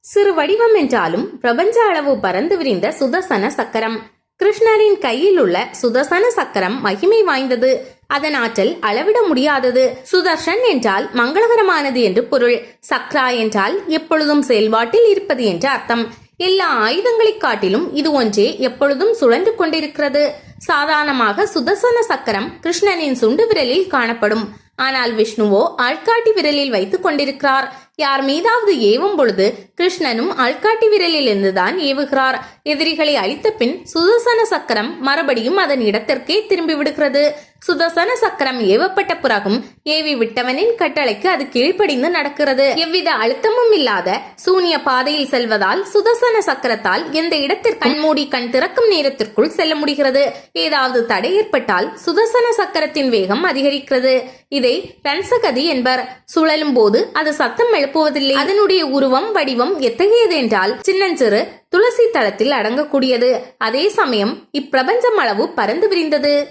சிறு வடிவம் என்றாலும் பிரபஞ்ச அளவு பறந்து விரிந்த சுதர்சன சக்கரம். கிருஷ்ணரின் கையில் உள்ள சுதர்சன சக்கரம் மகிமை வாய்ந்தது. அதன் ஆற்றல் அளவிட முடியாதது. சுதர்ஷன் என்றால் மங்களகரமானது என்று பொருள். சக்ரா என்றால் எப்பொழுதும் செயல்பாட்டில் இருப்பது என்று அர்த்தம். எல்லா ஆயுதங்களைக் காட்டிலும் இது ஒன்றே எப்பொழுதும் சுழன்று கொண்டிருக்கிறது. சாதாரணமாக சுதர்சன சக்கரம் கிருஷ்ணனின் சுண்டு விரலில் காணப்படும். ஆனால் விஷ்ணுவோ ஆள்காட்டி விரலில் வைத்துக் கொண்டிருக்கிறார். யார் மீதாவது ஏவும் பொழுது கிருஷ்ணனும் ஆள்காட்டி விரலில் இருந்துதான் ஏவுகிறார். எதிரிகளை அழித்த பின் சுதர்சன சக்கரம் மறுபடியும் அதன் இடத்திற்கே திரும்பி விடுகிறது. சுதர்சன சக்கரம் ஏவப்பட்ட பிறகும் ஏவி விட்டவனின் கட்டளைக்கு அது கீழ்ப்படிந்து நடக்கிறது. எவ்வித அழுத்தமும் இல்லாத சூனிய பாதையில் செல்வதால் சுதர்சன சக்கரத்தால் எந்த இடத்திற்கு கண்மூடி கண் திறக்கும் நேரத்திற்குள் செல்ல முடிகிறது. ஏதாவது தடை ஏற்பட்டால் சுதர்சன சக்கரத்தின் வேகம் அதிகரிக்கிறது. இதை ரன்சகதி என்பர். சுழலும் போது அது சத்தம் எழுப்புவதில்லை. அதனுடைய உருவம் வடிவம் எத்தகையது என்றால் சின்னஞ்சிறு துளசி தளத்தில் அடங்கக்கூடியது. அதே சமயம் இப்பிரபஞ்சம் அளவு பறந்து விரிந்தது.